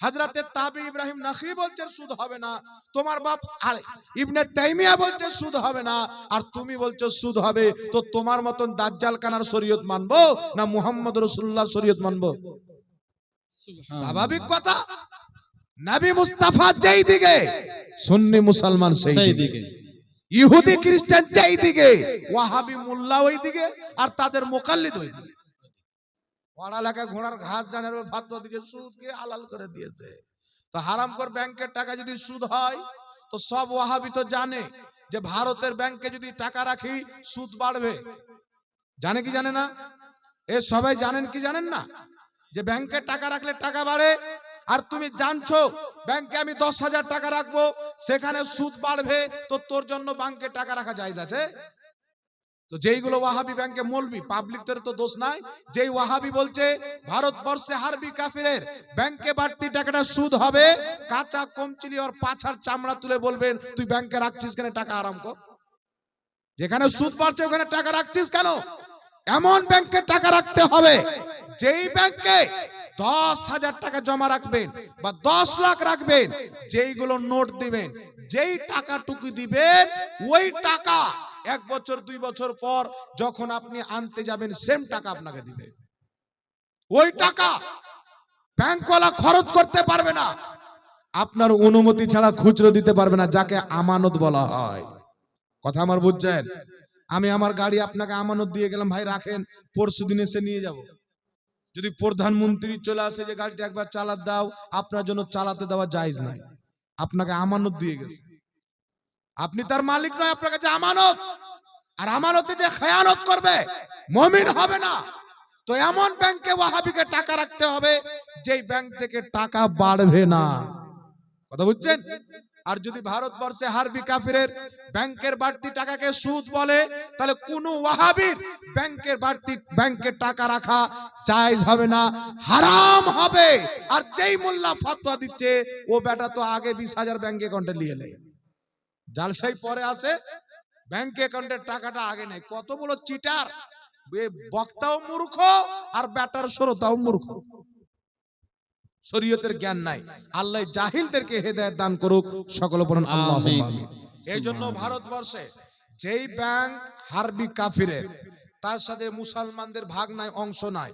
হাজরাতে তাবি ইব্রাহিম নাখি বলছেন সুদ হবে না। তোমার বাপ আর ইবনে তাইমিয়া বলছে সুদ হবে না। আর তুমি বলছো সুদ হবে। তো তোমার মতন দাজ্জাল কানার শরীয়ত মানবো না মুহাম্মদ রাসূলুল্লাহ শরীয়ত মানবো? স্বাভাবিক কথা? নাবি মুস্তাফা যেই দিকে সুন্নি মুসলমান সেই দিকে। ইহুদি খ্রিস্টান যেই দিকে ওয়াহাবি মোল্লা ওই দিকে আর তাদের মোকাল্লিদ ওই দিকে। পড়ালেখায় ঘোড়ার ঘাস জানের ভাতবা দিয়েছে, সুদকে হালাল করে দিয়েছে। তো হারাম কর ব্যাংকের টাকা যদি সুদ হয়, তো সব ওয়াহাবি তো জানে যে ভারতের ব্যাংকে যদি টাকা রাখি, সুদ বাড়বে। জানে কি জানে না? এ সবাই জানেন কি জানেন না? যে ব্যাংকে টাকা রাখলে টাকা বাড়ে, আর তুমি জানছো, ব্যাংকে আমি দশ হাজার টাকা রাখব, সেখানে সুদ বাড়বে, তো তোর জন্য ব্যাংকে টাকা রাখা জায়জ আছে? তো যেইগুলো ওয়াহাবি ব্যাংকে মলবি পাবলিকদের তো দোষ নাই। যেই ওয়াহাবি বলছে, ভারতবর্ষে হারবি কাফিরের, ব্যাংকে বাড়তি টাকাটা সুদ হবে, কাঁচা কমচিলি আর পাছার চামড়া তুলে বলবেন, তুই ব্যাংকে রাখছিস কেন, টাকা আরাম কর? যেখানে সুদ বাড়ছে, ওখানে টাকা রাখছিস কেন? এমন ব্যাংকে টাকা রাখতে হবে, যেই ব্যাংকে দশ হাজার টাকা জমা রাখবেন বা দশ লাখ রাখবেন, যেইগুলো নোট দিবেন, যেই টাকাটুকু দিবেন, ওই টাকা এক বছর, দুই বছর পর যখন আপনি আনতে যাবেন সেম টাকা আপনাকে দিবে। ওই টাকা ব্যাংকওয়ালা খরচ করতে পারবে না। আপনার অনুমতি ছাড়া খুচরো দিতে পারবে না, যাকে আমানত বলা হয়। কথা আমার বুঝছেন? আমি আমার গাড়ি আপনাকে আমানত দিয়ে গেলাম, ভাই রাখেন, পরশু দিন এসে নিয়ে যাব। যদি প্রধানমন্ত্রী চলে আসে যে গাড়িটা একবার চালাতে দাও, আপনার জন্য চালাতে দেওয়া জায়েজ নাই। আপনাকে আমানত দিয়ে গেছে। আপনি তার মালিক নয়, আপনার কাছে আমানত। আর আমানতে যে খেয়ানত করবে, মমিন হবে না। তো এমন ব্যাংকে ওয়াহাবিকে টাকা রাখতে হবে, যেই ব্যাংক থেকে টাকা বাড়বে না। কথা বুঝছেন? আর যদি ভারতবর্ষে হারবি কাফিরের ব্যাংকের বাড়তি টাকাকে সুদ বলে, তাহলে কোন ওয়াহাবির ব্যাংকের বাড়তি, ব্যাংকে টাকা রাখা জায়েজ হবে না, হারাম হবে। আর যেই মোল্লা ফতোয়া দিচ্ছে, ও বেটা তো আগে বিশ হাজার ব্যাংক অ্যাকাউন্টে নিয়ে নেয়। জালসাই পরে আসে ব্যাংক অ্যাকাউন্টের টাকাটা আগে নেই। কত বড় চিটার বক্তাও মূর্খ আর ব্যাটার শ্রোতাও মূর্খ। শরীয়তের জ্ঞান নাই। আল্লাহ জাহিলদেরকে হেদায়েত দান করুক সকল পড়ুন আল্লাহ এই জন্য ভারতবর্ষে যেই ব্যাংক হারবি কাফিরের তার সাথে মুসলমানদের ভাগ নাই অংশ নাই।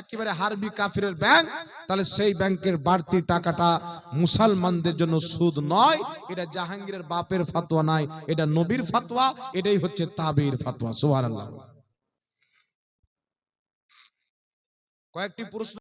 একেবারে হারবি কাফিরের ব্যাংক, তাহলে সেই ব্যাংকের বাড়তি টাকাটা মুসলমানদের জন্য সুদ নয়, এটা জাহাঙ্গীরের বাপের ফাতোয়া নাই এটা নবীর ফাতোয়া, এটাই হচ্ছে তাবির ফাতোয়া, সুবহানাল্লাহ। কয়েকটি প্রশ্ন